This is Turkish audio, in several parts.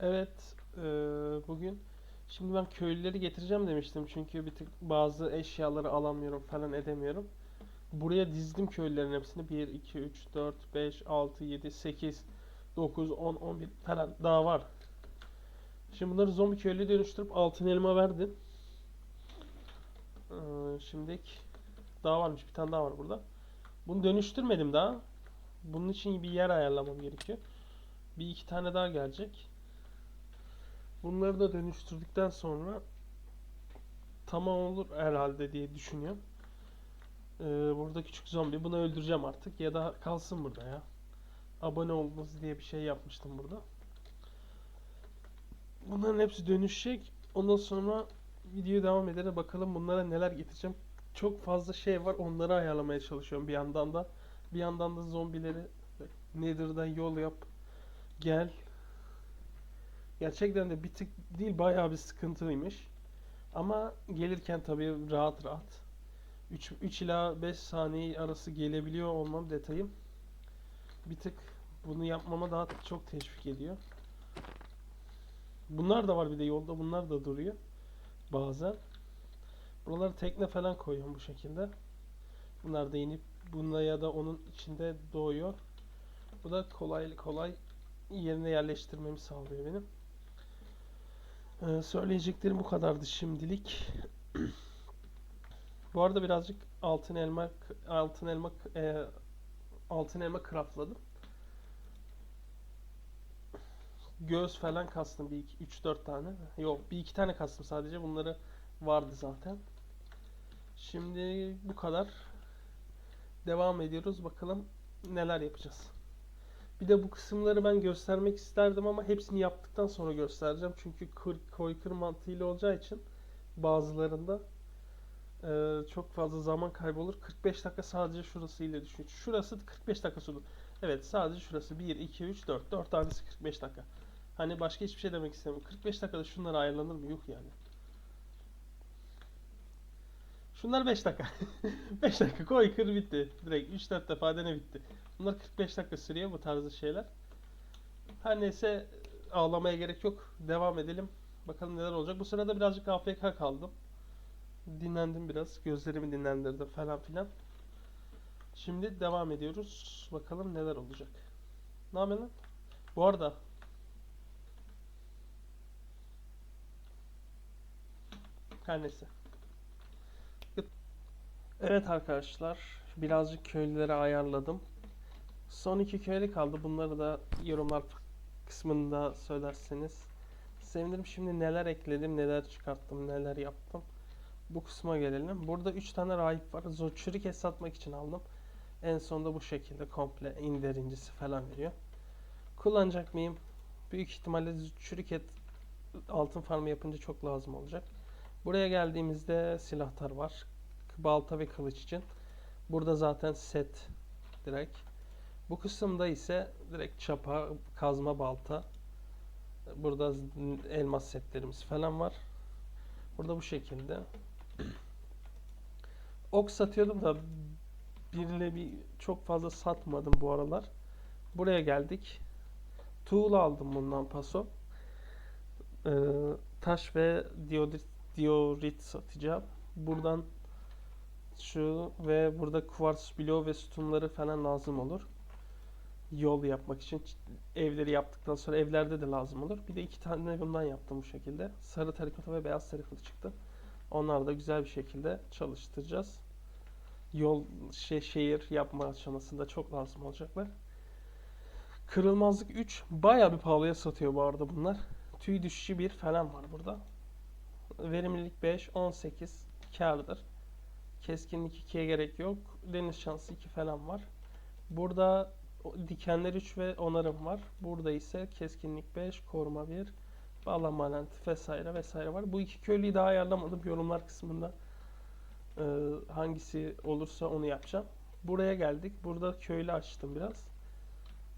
Evet, eee, bugün şimdi ben köylüleri getireceğim demiştim çünkü bir tık bazı eşyaları alamıyorum falan edemiyorum. Buraya dizdim köylülerin hepsini. 1, 2, 3, 4, 5, 6, 7, 8, 9, 10, 11 falan daha var. Şimdi bunları zombi köylüye dönüştürüp altın elma verdim. Eee şimdilik daha varmış bir tane daha var burada. Bunu dönüştürmedim daha. Bunun için bir yer ayarlamam gerekiyor. Bir iki tane daha gelecek. Bunları da dönüştürdükten sonra tamam olur herhalde diye düşünüyorum. Ee, burada küçük zombi. Bunu öldüreceğim artık ya da kalsın burada ya. Abone oldunuz diye bir şey yapmıştım burada. Bunların hepsi dönüşecek. Ondan sonra videoya devam ederek bakalım bunlara neler getireceğim. Çok fazla şey var onları ayarlamaya çalışıyorum bir yandan da. Bir yandan da zombileri Nether'dan yol yap. Gel. Gerçekten de bir tık değil bayağı bir sıkıntılıymış. Ama gelirken tabii rahat rahat. 3, 3 ila 5 saniye arası gelebiliyor olmam detayım. Bir tık bunu yapmama daha çok teşvik ediyor. Bunlar da var bir de yolda bunlar da duruyor. Bazen. Buralara tekne falan koyuyorum bu şekilde. Bunlar da inip bununla ya da onun içinde doğuyor. Bu da kolay kolay yerine yerleştirmemi sağlıyor benim. Ee, söyleyeceklerim bu kadardı şimdilik. Bu arada birazcık altın elma altın elma e, altın elma craftladım. Göz falan kastım bir 3 4 tane. Yok bir iki tane kastım sadece. Bunları vardı zaten. Şimdi bu kadar. Devam ediyoruz. Bakalım neler yapacağız. Bir de bu kısımları ben göstermek isterdim ama hepsini yaptıktan sonra göstereceğim. Çünkü kır, koy kır mantığıyla olacağı için bazılarında e, çok fazla zaman kaybolur. 45 dakika sadece şurası ile düşün. Şurası 45 dakika sürdü. Evet sadece şurası 1, 2, 3, 4. 4 tanesi 45 dakika. Hani başka hiçbir şey demek istemiyorum. 45 dakikada şunlar ayarlanır mı? Yok yani. Şunlar 5 dakika. 5 dakika koy kır bitti. Direkt 3-4 defa dene bitti. Bunlar 45 dakika sürüyor bu tarzı şeyler. Her neyse ağlamaya gerek yok. Devam edelim. Bakalım neler olacak. Bu sırada birazcık AFK kaldım. Dinlendim biraz. Gözlerimi dinlendirdim falan filan. Şimdi devam ediyoruz. Bakalım neler olacak. Ne lan? Bu arada her neyse. Evet arkadaşlar, birazcık köylülere ayarladım. Son iki köylü kaldı. Bunları da yorumlar kısmında söylerseniz sevinirim. Şimdi neler ekledim, neler çıkarttım, neler yaptım. Bu kısma gelelim. Burada 3 tane rahip var. Zoçurik et satmak için aldım. En sonunda bu şekilde komple indirincisi falan veriyor. Kullanacak mıyım? Büyük ihtimalle çürük et altın farmı yapınca çok lazım olacak. Buraya geldiğimizde silahlar var. Balta ve kılıç için. Burada zaten set direkt. Bu kısımda ise direkt çapa, kazma, balta. Burada elmas setlerimiz falan var. Burada bu şekilde. Ok satıyordum da birle bir çok fazla satmadım bu aralar. Buraya geldik. Tuğla aldım bundan paso. Ee, taş ve diorit, diorit satacağım. Buradan şu ve burada kuvars bloğu ve sütunları falan lazım olur. Yol yapmak için evleri yaptıktan sonra evlerde de lazım olur. Bir de iki tane bundan yaptım bu şekilde. Sarı terikota ve beyaz terikota çıktı. Onları da güzel bir şekilde çalıştıracağız. Yol şey, şehir yapma aşamasında çok lazım olacaklar. Kırılmazlık 3 bayağı bir pahalıya satıyor bu arada bunlar. Tüy düşüşü 1 falan var burada. Verimlilik 5, 18 kardır. Keskinlik 2'ye gerek yok. Deniz şansı 2 falan var. Burada dikenler 3 ve onarım var. Burada ise keskinlik 5, koruma 1, bağlama lenti vesaire vesaire var. Bu iki köylüyü daha ayarlamadım. Yorumlar kısmında e, hangisi olursa onu yapacağım. Buraya geldik. Burada köylü açtım biraz.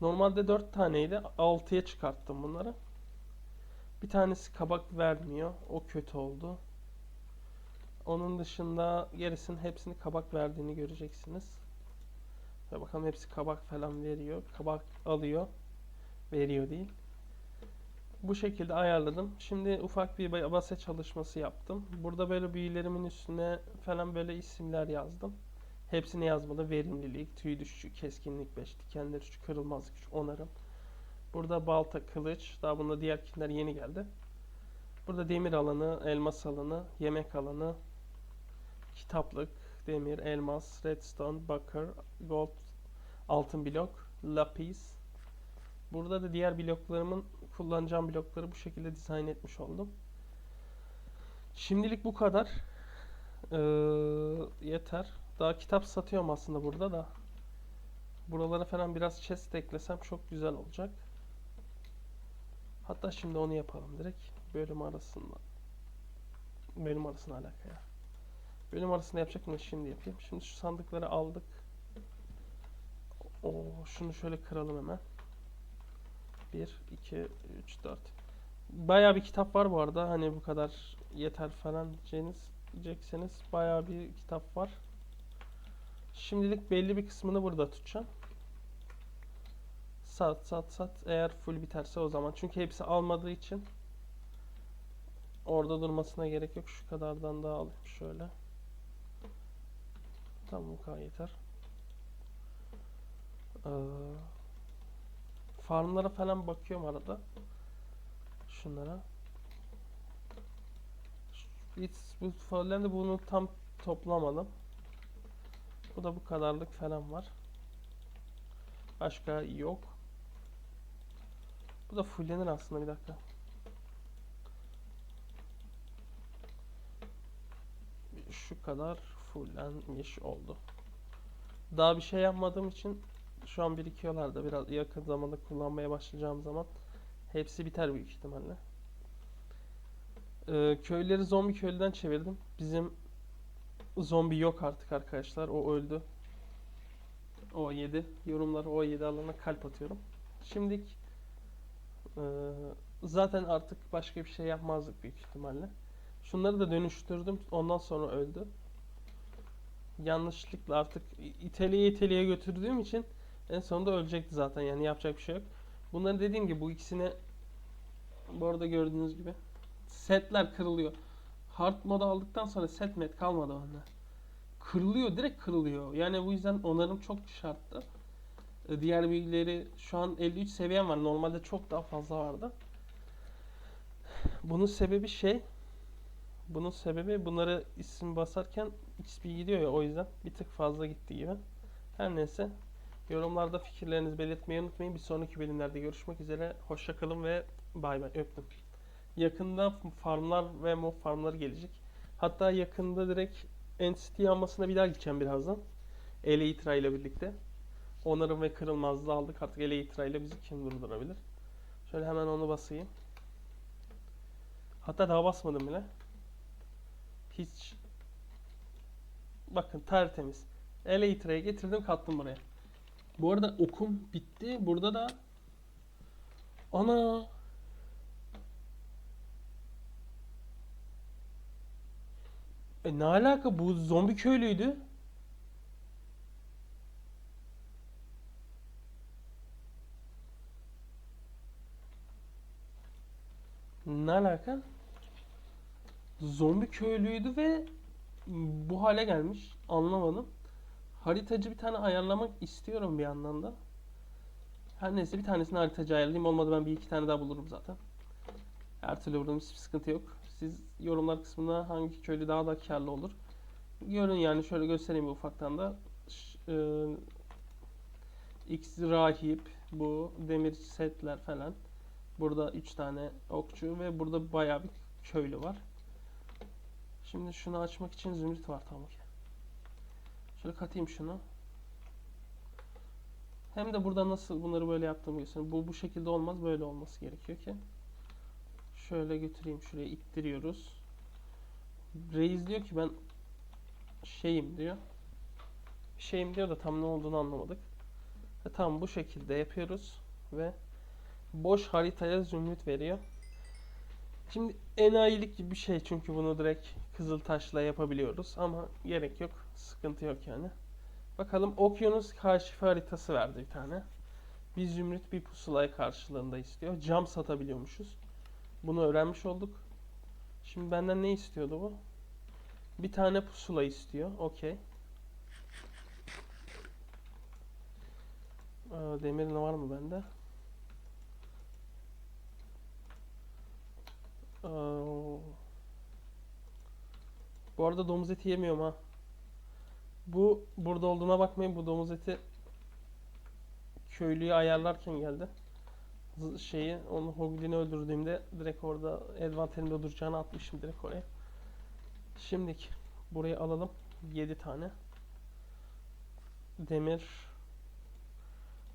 Normalde 4 taneydi. 6'ya çıkarttım bunları. Bir tanesi kabak vermiyor. O kötü oldu. Onun dışında gerisinin hepsini kabak verdiğini göreceksiniz. Ve bakalım hepsi kabak falan veriyor. Kabak alıyor. Veriyor değil. Bu şekilde ayarladım. Şimdi ufak bir ba- base çalışması yaptım. Burada böyle büyülerimin üstüne falan böyle isimler yazdım. Hepsini yazmadım. Verimlilik, tüy düşüşü, keskinlik 5, dikenler 3, kırılmaz güç, onarım. Burada balta, kılıç. Daha bunda diğer kitler yeni geldi. Burada demir alanı, elmas alanı, yemek alanı, kitaplık, demir, elmas, redstone, bakır, gold, altın blok, lapis. Burada da diğer bloklarımın kullanacağım blokları bu şekilde dizayn etmiş oldum. Şimdilik bu kadar. Ee, yeter. Daha kitap satıyorum aslında burada da. Buralara falan biraz chest eklesem çok güzel olacak. Hatta şimdi onu yapalım direkt. Bölüm arasında. Bölüm arasına alaka ya. Bölüm arasında yapacak mı şimdi yapayım. Şimdi şu sandıkları aldık. Oo, şunu şöyle kıralım hemen. 1, 2, 3, 4. Bayağı bir kitap var bu arada. Hani bu kadar yeter falan diyeceğiniz, diyecekseniz bayağı bir kitap var. Şimdilik belli bir kısmını burada tutacağım. Sat sat sat. Eğer full biterse o zaman. Çünkü hepsi almadığı için orada durmasına gerek yok. Şu kadardan daha alayım şöyle. Tamam bu kadar yeter. Ee, farmlara falan bakıyorum arada. Şunlara. Hiç bu farmlarda bunu tam toplamadım. Bu da bu kadarlık falan var. Başka yok. Bu da fullenir aslında bir dakika. Şu kadar fullenmiş oldu. Daha bir şey yapmadığım için şu an birikiyorlar da biraz yakın zamanda kullanmaya başlayacağım zaman hepsi biter büyük ihtimalle. Ee, köyleri zombi köylüden çevirdim. Bizim zombi yok artık arkadaşlar. O öldü. O 7. Yorumlara o 7 alana kalp atıyorum. Şimdilik e, zaten artık başka bir şey yapmazdık büyük ihtimalle. Şunları da dönüştürdüm. Ondan sonra öldü. Yanlışlıkla artık iteliye iteliye götürdüğüm için en sonunda ölecekti zaten yani yapacak bir şey yok. Bunları dediğim gibi bu ikisini bu arada gördüğünüz gibi setler kırılıyor. Hard moda aldıktan sonra set met kalmadı bende. Kırılıyor, direkt kırılıyor. Yani bu yüzden onarım çok şarttı. Ee, Diğer bilgileri şu an 53 seviyem var. Normalde çok daha fazla vardı. Bunun sebebi şey bunun sebebi bunları isim basarken XP gidiyor ya o yüzden bir tık fazla gitti gibi. Her neyse yorumlarda fikirlerinizi belirtmeyi unutmayın. Bir sonraki bölümlerde görüşmek üzere. Hoşça kalın ve bay bay öptüm. Yakında farmlar ve mob farmları gelecek. Hatta yakında direkt Entity yanmasına bir daha gideceğim birazdan. Elytra ile birlikte. Onarım ve kırılmazlığı aldık. Artık Elytra ile bizi kim durdurabilir? Şöyle hemen onu basayım. Hatta daha basmadım bile. Hiç. Bakın tertemiz. Elytra'ya getirdim kattım buraya. Bu arada okum bitti. Burada da ana E ne alaka bu zombi köylüydü. Ne alaka? Zombi köylüydü ve bu hale gelmiş. Anlamadım. Haritacı bir tane ayarlamak istiyorum bir yandan da. Her neyse bir tanesini haritacı ayarlayayım. Olmadı ben bir iki tane daha bulurum zaten. Her türlü burada hiçbir sıkıntı yok. Siz yorumlar kısmına hangi köylü daha da karlı olur. Görün yani şöyle göstereyim ufaktan da. E, X rahip, bu demir setler falan. Burada 3 tane okçu ve burada bayağı bir köylü var. Şimdi şunu açmak için zümrüt var tamam ki. Şöyle katayım şunu. Hem de burada nasıl bunları böyle yaptığımı göstereyim. Bu bu şekilde olmaz, böyle olması gerekiyor ki. Şöyle götüreyim şuraya ittiriyoruz. Reis diyor ki ben şeyim diyor. Şeyim diyor da tam ne olduğunu anlamadık. Ve tam bu şekilde yapıyoruz ve boş haritaya zümrüt veriyor. Şimdi enayilik gibi bir şey çünkü bunu direkt kızıl taşla yapabiliyoruz ama gerek yok. Sıkıntı yok yani. Bakalım okyanus kaşifi haritası verdi bir tane. Bir zümrüt bir pusulay karşılığında istiyor. Cam satabiliyormuşuz. Bunu öğrenmiş olduk. Şimdi benden ne istiyordu bu? Bir tane pusula istiyor. Okey. Aa, Demir ne var mı bende? Bu arada domuz eti yemiyorum ha. Bu burada olduğuna bakmayın. Bu domuz eti köylüyü ayarlarken geldi. Şeyi onu Hoglin'i öldürdüğümde direkt orada envanterimde duracağını atmışım direkt oraya. Şimdiki burayı alalım. 7 tane. Demir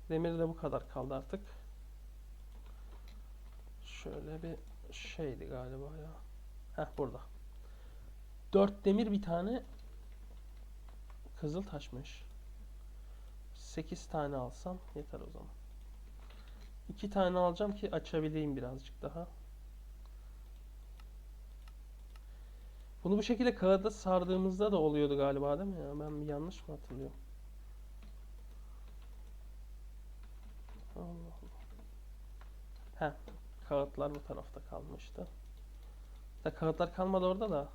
Demir de bu kadar kaldı artık. Şöyle bir şeydi galiba ya. Heh burada. 4 demir bir tane kızıl taşmış. 8 tane alsam yeter o zaman. 2 tane alacağım ki açabileyim birazcık daha. Bunu bu şekilde kağıda sardığımızda da oluyordu galiba değil mi ya? Ben yanlış mı hatırlıyorum? Allah kağıtlar bu tarafta kalmıştı. Da kağıtlar kalmadı orada da.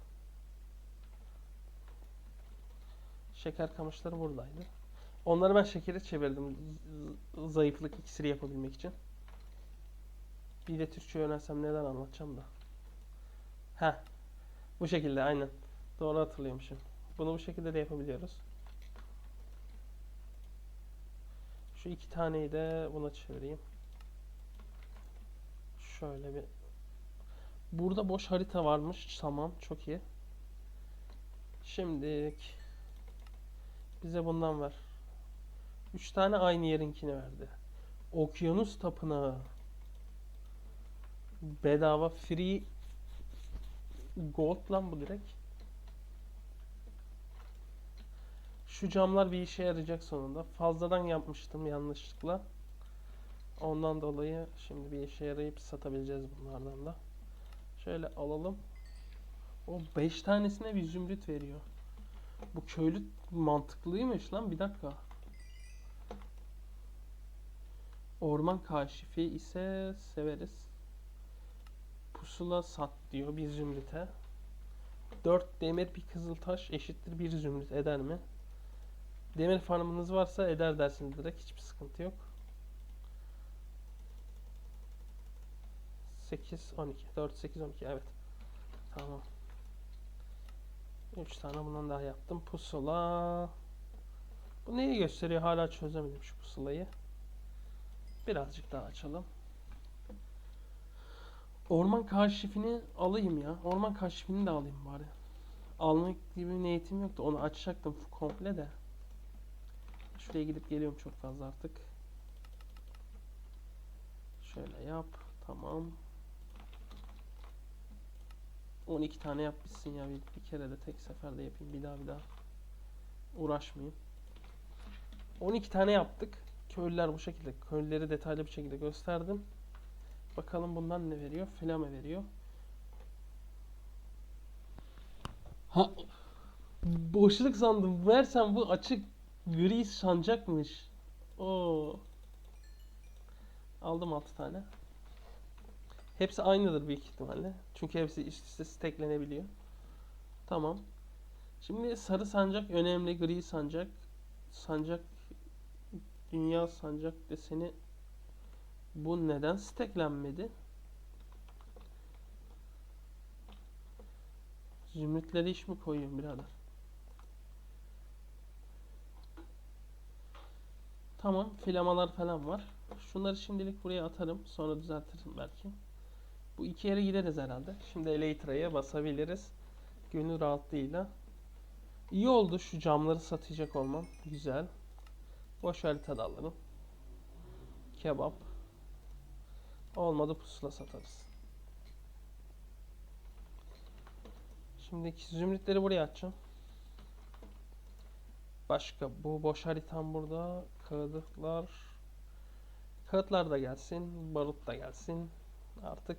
Şeker kamışları buradaydı. Onları ben şekere çevirdim. Zayıflık iksiri yapabilmek için. Bir de Türkçe öğrensem neden anlatacağım da. Heh. Bu şekilde aynen. Doğru hatırlıyormuşum. Bunu bu şekilde de yapabiliyoruz. Şu iki taneyi de buna çevireyim. Şöyle bir. Burada boş harita varmış. Tamam, çok iyi. Şimdilik bize bundan ver. Üç tane aynı yerinkini verdi. Okyanus tapınağı. Bedava free gold lan bu direkt. Şu camlar bir işe yarayacak sonunda. Fazladan yapmıştım yanlışlıkla. Ondan dolayı şimdi bir işe yarayıp satabileceğiz bunlardan da. Şöyle alalım. O 5 tanesine bir zümrüt veriyor. Bu köylü mantıklıymış lan bir dakika. Orman kaşifi ise severiz. Pusula sat diyor bir zümrüte. 4 demir bir kızıltaş eşittir bir zümrüt eder mi? Demir farmınız varsa eder dersiniz direkt hiçbir sıkıntı yok. 8 12 4 8 12 evet. Tamam. 3 tane bundan daha yaptım. Pusula. Bu neyi gösteriyor? Hala çözemedim şu pusulayı. Birazcık daha açalım. Orman kaşifini alayım ya. Orman kaşifini de alayım bari. Almak gibi bir niyetim yoktu. Onu açacaktım komple de. Şuraya gidip geliyorum çok fazla artık. Şöyle yap. Tamam. 12 tane yap bitsin ya. Bir, bir kere de tek seferde yapayım. Bir daha bir daha uğraşmayayım. 12 tane yaptık. Köylüler bu şekilde. Köylüleri detaylı bir şekilde gösterdim. Bakalım bundan ne veriyor? Flame veriyor. Ha boşluk sandım. Meğersem bu açık gri sancakmış. Oo. Aldım 6 tane. Hepsi aynıdır büyük ihtimalle. Çünkü hepsi üst üste stacklenebiliyor. Tamam. Şimdi sarı sancak önemli. Gri sancak. Sancak dünya sancak deseni bu neden stacklenmedi? Zümrütleri iş mi koyuyorum birader? Tamam, filamalar falan var. Şunları şimdilik buraya atarım. Sonra düzeltirim belki. Bu iki yere gideriz herhalde. Şimdi Elytra'ya basabiliriz. Gönül rahatlığıyla. İyi oldu şu camları satacak olmam. Güzel. Boş harita da alırım. Kebap. Olmadı pusula satarız. Şimdiki zümrütleri buraya atacağım. Başka bu boş haritam burada. Kağıtlar. Kağıtlar da gelsin. Barut da gelsin. Artık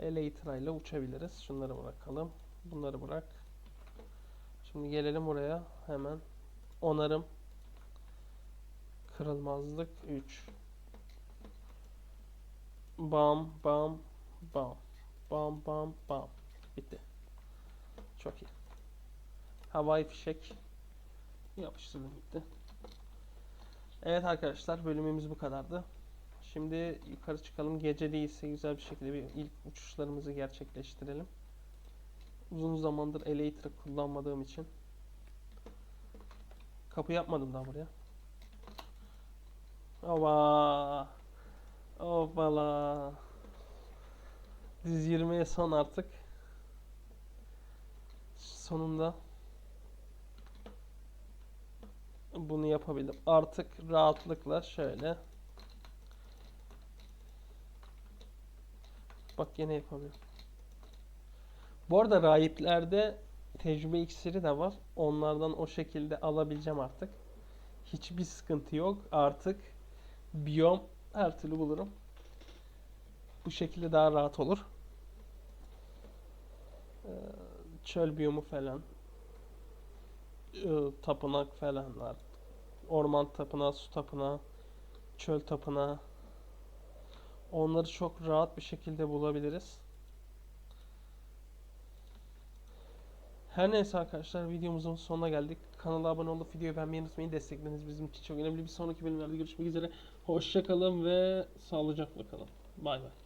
Elytra ile uçabiliriz. Şunları bırakalım. Bunları bırak. Şimdi gelelim buraya. Hemen onarım. Kırılmazlık 3. Bam bam bam. Bam bam bam. Bitti. Çok iyi. Havai fişek. Yapıştırdım bitti. Evet arkadaşlar bölümümüz bu kadardı. Şimdi yukarı çıkalım. Gece değilse güzel bir şekilde bir ilk uçuşlarımızı gerçekleştirelim. Uzun zamandır Elytra kullanmadığım için. Kapı yapmadım daha buraya. Ova. Hoppala. Diz 20'ye son artık. Sonunda bunu yapabildim. Artık rahatlıkla şöyle. Bak gene yapamıyorum. Bu arada rahiplerde tecrübe iksiri de var. Onlardan o şekilde alabileceğim artık. Hiçbir sıkıntı yok. Artık biyom her türlü bulurum. Bu şekilde daha rahat olur. Ee, çöl biyomu falan. Ee, tapınak falan var. Orman tapınağı, su tapınağı, çöl tapınağı. Onları çok rahat bir şekilde bulabiliriz. Her neyse arkadaşlar videomuzun sonuna geldik. Kanala abone olup videoyu beğenmeyi unutmayın. Destekleriniz bizim için çok önemli. Bir sonraki bölümlerde görüşmek üzere. Hoşçakalın ve sağlıcakla kalın. Bay bay.